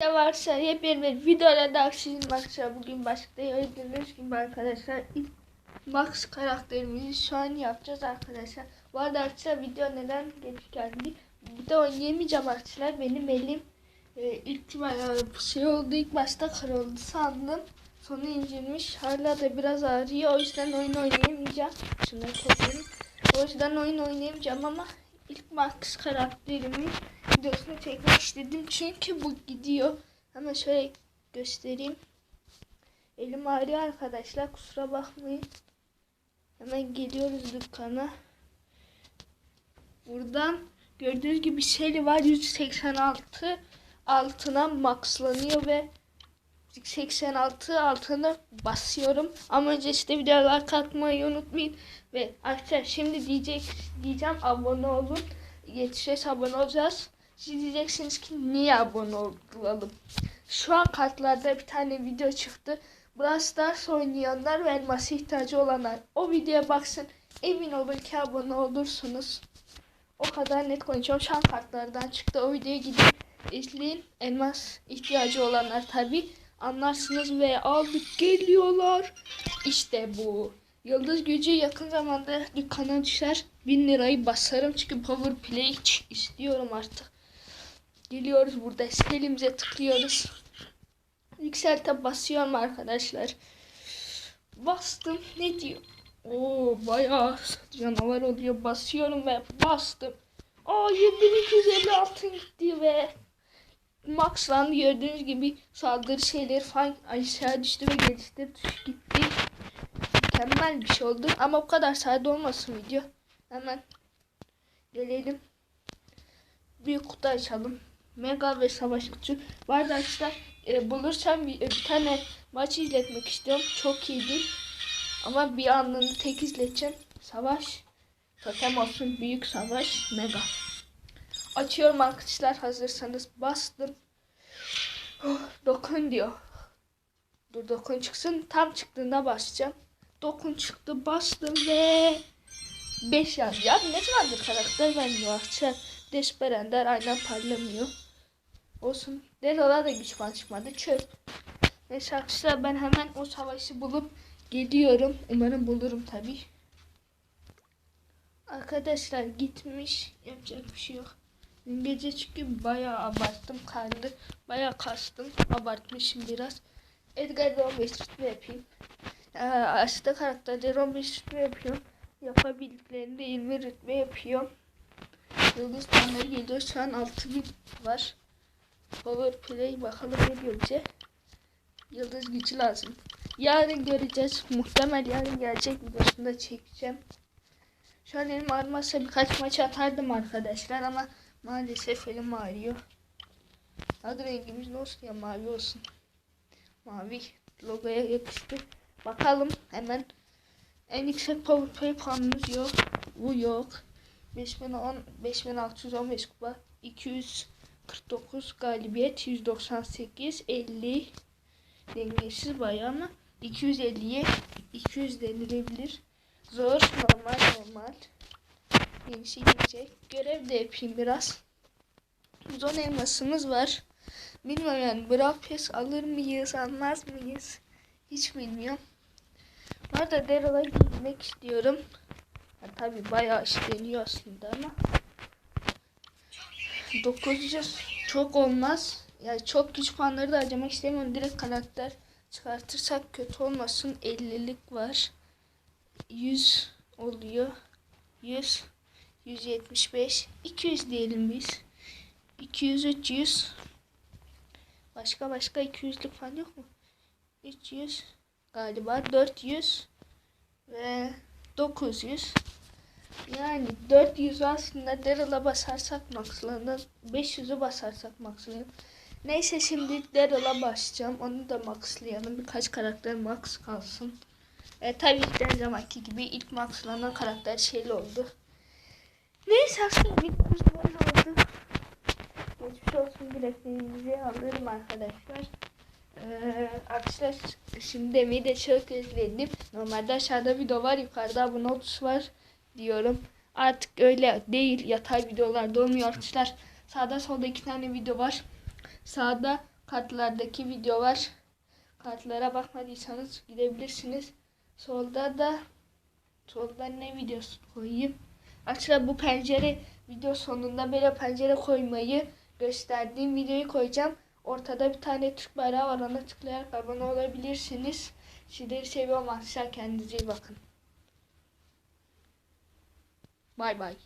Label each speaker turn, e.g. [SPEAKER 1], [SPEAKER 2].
[SPEAKER 1] Ne varsa yepyeni bir videoyla da sizin arkadaşlar bugün başlıkta gördüğünüz gibi arkadaşlar ilk Max karakterimizi şu an yapacağız arkadaşlar. Bu arada arkadaşlar video neden geç geldi? Bir de oynayamayacağım arkadaşlar. Benim elim e, ilk bayağı şey oldu. ilk başta kırıldı sandım. Sonra incinmiş. Hala da biraz ağrıyor. O yüzden oyun oynayamayacağım. Şunları toplayayım. O yüzden oyun oynayamayacağım ama ilk Max karakterimi videosunu çekmek istedim. Çünkü bu gidiyor. Hemen şöyle göstereyim. Elim ağrıyor arkadaşlar. Kusura bakmayın. Hemen geliyoruz dükkana. Buradan gördüğünüz gibi Shelly var. 186 altına maxlanıyor ve 86 altına basıyorum. Ama önce işte videolar katmayı unutmayın. Ve arkadaşlar şimdi diyecek diyeceğim abone olun. Yetişes abone olacağız. Siz diyeceksiniz ki niye abone olalım? Şu an kartlarda bir tane video çıktı. Brawl Stars oynayanlar ve elması ihtiyacı olanlar o videoya baksın. Emin olun ki abone olursunuz. O kadar net konuşuyorum. Şu an kartlardan çıktı. O videoya gidin izleyin. Elmas ihtiyacı olanlar tabi anlarsınız ve aldık geliyorlar. İşte bu. Yıldız gücü yakın zamanda dükkana düşer. 1000 lirayı basarım çünkü power play istiyorum artık. Geliyoruz burada elimize tıklıyoruz. Yükselte basıyorum arkadaşlar. Bastım. Ne diyor? Oo bayağı canavar oluyor. Basıyorum ve bastım. Aa 7250 altın gitti ve Max'lan gördüğünüz gibi saldırı şeyleri falan aşağı düştü ve gelişti tuş gitti. Mükemmel bir şey oldu ama o kadar sade olmasın video. Hemen gelelim. Büyük kutu açalım. Mega ve savaş kutusu. Vardı arkadaşlar e, bulursam bir, bir tane maç izletmek istiyorum. Çok iyidir. Ama bir anını tek izleteceğim. Savaş. Totem olsun. Büyük savaş. Mega. Açıyorum arkadaşlar hazırsanız. Bastım. Oh, dokun diyor. Dur dokun çıksın. Tam çıktığında basacağım. Dokun çıktı. Bastım ve 5 yan. Ya ne zamandır karakter vermiyor arkadaşlar. Desperender aynen parlamıyor. Olsun. Dedola da güç falan çıkmadı. Çöp. Neyse arkadaşlar ben hemen o savaşı bulup geliyorum. Umarım bulurum tabi. Arkadaşlar gitmiş. Yapacak bir şey yok. Dün gece çünkü bayağı abarttım. Karlı. Bayağı kastım. Abartmışım biraz. Edgar'da 15 rütbe yapayım. Ee, aslında karakterleri 15 rütbe yapıyorum. Yapabildiklerinde 20 rütbe yapıyorum. Yıldız tanrı geliyor. Şu an 6000 var. Power play bakalım ne diyor bize. Yıldız gücü lazım. Yarın göreceğiz. Muhtemel yarın gelecek videosunda çekeceğim. Şu an elim ağrımazsa birkaç maç atardım arkadaşlar ama maalesef elim ağrıyor. Adı rengimiz ne olsun ya mavi olsun. Mavi logoya yakıştı. Bakalım hemen en yüksek power play puanımız yok. Bu yok. 5010 5615 kupa 249 galibiyet 198 50 dengesiz ama 250'ye 200 denilebilir. Zor normal normal. Yenisi gelecek. Görev de yapayım biraz. Zon elmasımız var. Bilmiyorum yani Brawl Pass alır mıyız almaz mıyız? Hiç bilmiyorum. Bu arada Daryl'a gitmek istiyorum. Yani tabi bayağı işleniyor aslında ama 900 çok olmaz. Yani çok güç puanları da harcamak istemiyorum. Direkt karakter çıkartırsak kötü olmasın. 50'lik var. 100 oluyor. 100 175 200 diyelim biz. 200 300 Başka başka 200'lük falan yok mu? 300 galiba 400 ve 900 yani 400 aslında Daryl'a basarsak maxlanır. 500'ü basarsak maxlanır. Neyse şimdi Daryl'a başlayacağım. Onu da maxlayalım. Birkaç karakter max kalsın. E, tabii ki her zamanki gibi ilk maxlanan karakter şeyli oldu. Neyse aslında videomuz böyle oldu. Geçmiş olsun dileklerinizi alırım arkadaşlar. Ee, arkadaşlar şimdi demeyi de çok özledim. Normalde aşağıda video var yukarıda abone ol tuşu var diyorum. Artık öyle değil yatay videolar olmuyor arkadaşlar. Sağda solda iki tane video var. Sağda kartlardaki video var. Kartlara bakmadıysanız gidebilirsiniz. Solda da solda ne videosu koyayım? Aslında bu pencere video sonunda böyle pencere koymayı gösterdiğim videoyu koyacağım. Ortada bir tane Türk bayrağı var. Ona tıklayarak abone olabilirsiniz. Sizleri seviyorum arkadaşlar. Kendinize iyi bakın. Bay bay.